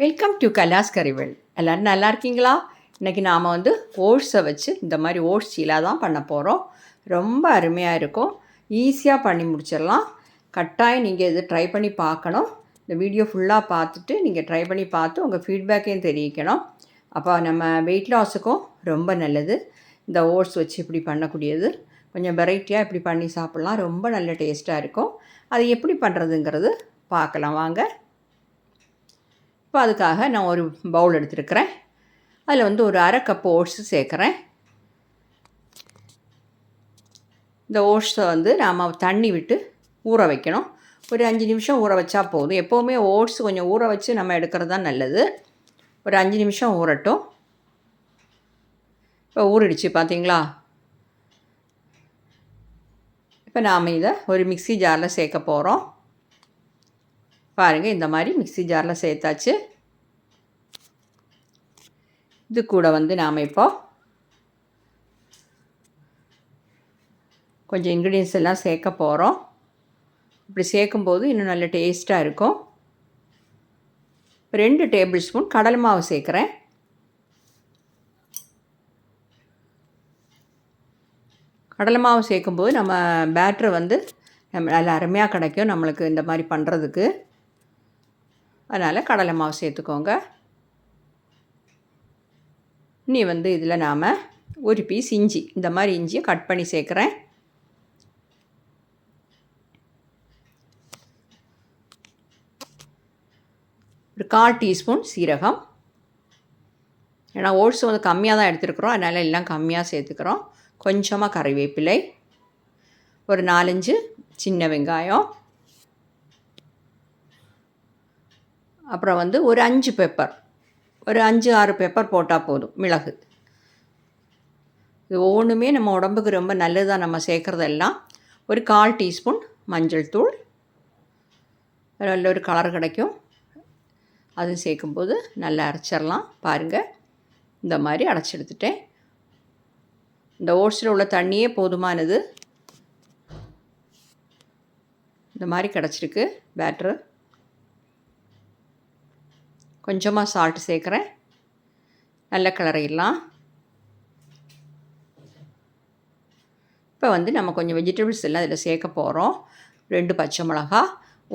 Welcome to கலாஸ் கறிவல் எல்லோரும் நல்லா இருக்கீங்களா? இன்றைக்கி நாம் வந்து ஓட்ஸை வச்சு இந்த மாதிரி ஓட்ஸ் சீலா தான் பண்ண போகிறோம் ரொம்ப அருமையாக இருக்கும். ஈஸியாக பண்ணி முடிச்சிடலாம். கட்டாயம் நீங்கள் இது ட்ரை பண்ணி பார்க்கணும். இந்த வீடியோ ஃபுல்லாக பார்த்துட்டு நீங்கள் ட்ரை பண்ணி பார்த்து உங்கள் ஃபீட்பேக்கையும் தெரிவிக்கணும். அப்போ நம்ம வெயிட் லாஸுக்கும் ரொம்ப நல்லது. இந்த ஓட்ஸ் வச்சு இப்படி பண்ணக்கூடியது. கொஞ்சம் வெரைட்டியாக இப்படி பண்ணி சாப்பிட்லாம். ரொம்ப நல்ல டேஸ்ட்டாக இருக்கும். அது எப்படி பண்ணுறதுங்கிறது பார்க்கலாம். வாங்க. இப்போ அதுக்காக நான் ஒரு பவுல் எடுத்துருக்கிறேன். அதில் வந்து ஒரு அரை கப்பு ஓட்ஸு சேர்க்குறேன். இந்த ஓட்ஸை வந்து நாம் தண்ணி விட்டு ஊற வைக்கணும். ஒரு அஞ்சு நிமிஷம் ஊற வச்சா போதும். எப்போவுமே ஓட்ஸ் கொஞ்சம் ஊற வச்சு நம்ம எடுக்கிறது தான் நல்லது. ஒரு அஞ்சு நிமிஷம் ஊறட்டும். இப்போ ஊறிடுச்சு பார்த்தீங்களா இப்போ நாம் இதை ஒரு மிக்சி ஜாரில் சேர்க்க போகிறோம் பாருங்கள் இந்த மாதிரி மிக்சி ஜாரில் சேர்த்தாச்சு. இது கூட வந்து நாம் இப்போ கொஞ்சம் இன்க்ரீடியன்ஸ் எல்லாம் சேர்க்க போகிறோம் இப்படி சேர்க்கும்போது இன்னும் நல்ல டேஸ்ட்டாக இருக்கும். ரெண்டு டேபிள் ஸ்பூன் கடலை மாவு சேர்க்குறேன். கடலை மாவு சேர்க்கும்போது நம்ம பேட்ரு வந்து நம்ம நல்ல அருமையாக கிடைக்கும் நம்மளுக்கு இந்த மாதிரி பண்ணுறதுக்கு அதனால் கடலை மாவு சேர்த்துக்கோங்க. நீ வந்து இதில் நாம் ஒரு பீஸ் இஞ்சி இந்த மாதிரி இஞ்சியை கட் பண்ணி சேர்க்குறேன். ஒரு கால் டீஸ்பூன் சீரகம். ஏன்னா ஓட்ஸ் வந்து கம்மியாக தான் எடுத்துருக்குறோம் அதனால் எல்லாம் கம்மியாக சேர்த்துக்கிறோம். கொஞ்சமாக கறிவேப்பிலை. ஒரு நாலஞ்சு சின்ன வெங்காயம். அப்புறம் வந்து ஒரு அஞ்சு பேப்பர். ஒரு அஞ்சு ஆறு பேப்பர் போட்டால் போதும் மிளகு. இது ஒவ்வொன்றுமே நம்ம உடம்புக்கு ரொம்ப நல்லதாக நம்ம சேர்க்குறதெல்லாம் ஒரு கால் டீஸ்பூன் மஞ்சள் தூள். நல்ல ஒரு கலர் கிடைக்கும். அது சேர்க்கும்போது நல்லா அரைச்சிடலாம். பாருங்கள் இந்த மாதிரி அரைச்சி எடுத்துட்டேன். இந்த ஓட்ஸில் உள்ள தண்ணியே போதுமானது இந்த மாதிரி கிடச்சிருக்கு பேட்ரு. கொஞ்சமாக சால்ட் சேர்க்குறேன். நல்ல கிளறையெல்லாம் இப்போ வந்து நம்ம கொஞ்சம் வெஜிடபிள்ஸ் எல்லாம் இதில் சேர்க்க போகிறோம் ரெண்டு பச்சை மிளகா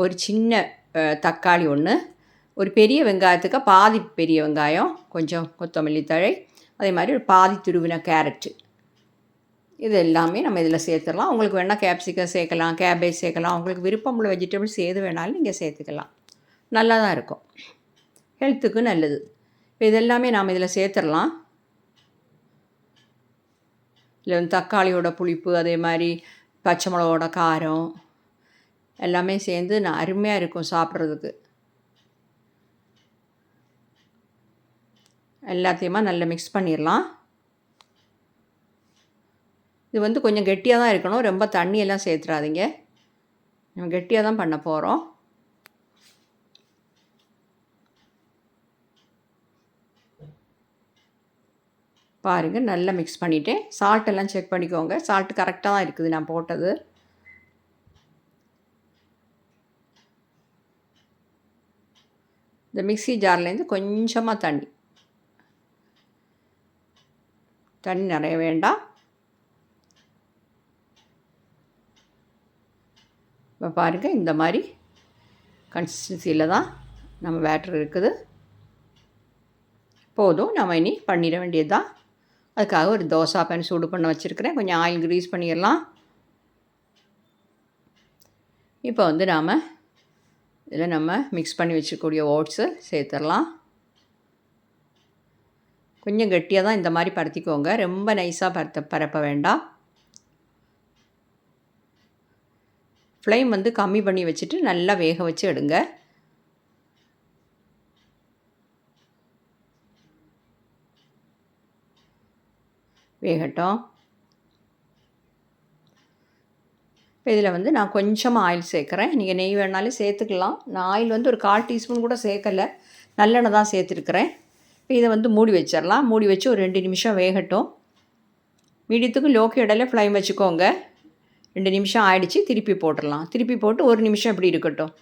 ஒரு சின்ன தக்காளி ஒன்று ஒரு பெரிய வெங்காயத்துக்கு பாதி பெரிய வெங்காயம் கொஞ்சம் கொத்தமல்லி தழை அதே மாதிரி ஒரு பாதி துருவின கேரட்டு இது எல்லாமே நம்ம இதில் சேர்த்துடலாம். உங்களுக்கு வேணால் கேப்சிகம் சேர்க்கலாம் கேபேஜ் சேர்க்கலாம். உங்களுக்கு விருப்பம் உள்ள வெஜிடபிள்ஸ் எது வேணாலும் நீங்கள் சேர்த்துக்கலாம். நல்லா தான் இருக்கும். ஹெல்த்துக்கு நல்லது. இப்போ இதெல்லாமே நாம் இதில் சேர்த்துடலாம் இல்லை வந்து தக்காளியோட புளிப்பு அதே மாதிரி பச்சை மிளகோட காரம் எல்லாமே சேர்ந்து நான் அருமையாக இருக்கும் சாப்பிட்றதுக்கு. எல்லாத்தையுமா நல்லா மிக்ஸ் பண்ணிடலாம் இது வந்து கொஞ்சம் கெட்டியாக தான் இருக்கணும். ரொம்ப தண்ணியெல்லாம் சேர்த்துறாதீங்க. நம்ம கெட்டியாக தான் பண்ண போகிறோம் பாருங்கள் நல்லா மிக்ஸ் பண்ணிவிட்டேன் சால்ட் எல்லாம் செக் பண்ணிக்கோங்க. சால்ட்டு கரெக்டாக தான் இருக்குது நான் போட்டது. இந்த மிக்சி ஜார்லேருந்து கொஞ்சமாக தண்ணி. தண்ணி நிறைய வேண்டாம். இப்போ பாருங்கள் இந்த மாதிரி கன்சிஸ்டன்சியில் தான் நம்ம பேட்டர் இருக்குது. போதும் நம்ம இனி பண்ணிட வேண்டியது தான் அதுக்காக ஒரு தோசை பேன் சூடு பண்ண வச்சுருக்கிறேன். கொஞ்சம் ஆயில் க்ரீஸ் பண்ணிடலாம். இப்போ வந்து நாம் இதில் நம்ம மிக்ஸ் பண்ணி வச்சுக்கூடிய ஓட்ஸு சேர்த்துடலாம். கொஞ்சம் கெட்டியாக தான் இந்த மாதிரி பருத்திக்கோங்க. ரொம்ப நைஸாக பரத்த பரப்ப வேண்டாம். ஃப்ளேம் வந்து கம்மி பண்ணி வச்சுட்டு நல்லா வேக வச்சு எடுங்க. வேகட்டும். இப்போ இதில் வந்து நான் கொஞ்சமாக ஆயில் சேர்க்குறேன். நீங்கள் நெய் வேணாலும் சேர்த்துக்கலாம். நான் ஆயில் வந்து ஒரு கால் டீஸ்பூன் கூட சேர்க்கலை. நல்லெண்ணெய் தான் சேர்த்துருக்குறேன். இப்போ இதை வந்து மூடி வச்சிடலாம். மூடி வச்சு ஒரு ரெண்டு நிமிஷம் வேகட்டும். மீடியத்துக்கு லோக்கி இடையில ஃப்ளைம் வச்சுக்கோங்க. ரெண்டு நிமிஷம் ஆயிடுச்சு. திருப்பி போட்டுடலாம். திருப்பி போட்டு ஒரு நிமிஷம் இப்படி இருக்கட்டும்.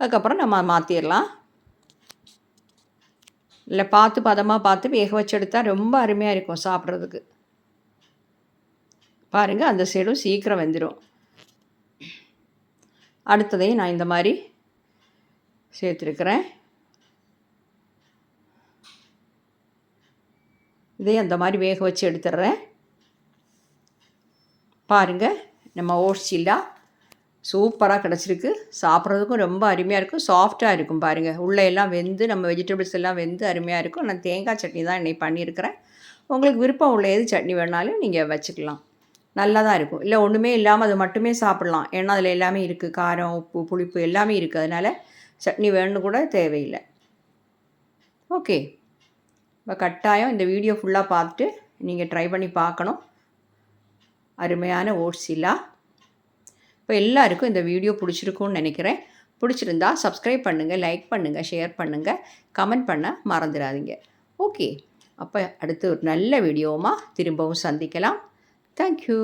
அதுக்கப்புறம் நம்ம மாற்றிடலாம் இல்லை பார்த்து பதமாக பார்த்து வேக வச்சு எடுத்தால் ரொம்ப அருமையாக இருக்கும் சாப்பிட்றதுக்கு. பாருங்கள் அந்த சைடும் சீக்கிரம் வெந்துடும் அடுத்ததையும் நான் இந்த மாதிரி சேர்த்துருக்குறேன். இதையும் அந்த மாதிரி வேக வச்சு எடுத்துடுறேன். பாருங்கள் நம்ம ஓட்ஸ் இல்லா. சூப்பராக கிடச்சிருக்கு. சாப்பிட்றதுக்கும் ரொம்ப அருமையாக இருக்கும். சாஃப்டாக இருக்கும் பாருங்கள் உள்ளே எல்லாம் வெந்து நம்ம வெஜிடபிள்ஸ் எல்லாம் வெந்து அருமையாக இருக்கும். நான் தேங்காய் சட்னி தான் இன்னைக்கு பண்ணியிருக்கிறேன். உங்களுக்கு விருப்பம் உள்ள எது சட்னி வேணாலும் நீங்கள் வச்சுக்கலாம். நல்லா தான் இருக்கும். இல்லை ஒன்றுமே இல்லாமல் அது மட்டுமே சாப்பிட்லாம். ஏன்னா அதில் எல்லாமே இருக்குது காரம் உப்பு புளிப்பு எல்லாமே இருக்குது அதனால் சட்னி வேணும்னு கூட தேவையில்லை. ஓகே. இப்போ கட்டாயம் இந்த வீடியோ ஃபுல்லாக பார்த்துட்டு நீங்கள் ட்ரை பண்ணி பார்க்கணும். அருமையான ஓட்ஸ் இல்லா. இப்போ எல்லாருக்கும் இந்த வீடியோ பிடிச்சிருக்கும்னு நினைக்கிறேன். பிடிச்சிருந்தா சப்ஸ்கிரைப் பண்ணுங்கள் லைக் பண்ணுங்கள் ஷேர் பண்ணுங்கள் கமெண்ட் பண்ண மறந்துடாதீங்க. ஓகே அப்போ அடுத்து ஒரு நல்ல வீடியோவுமா திரும்பவும் சந்திக்கலாம். தேங்க்யூ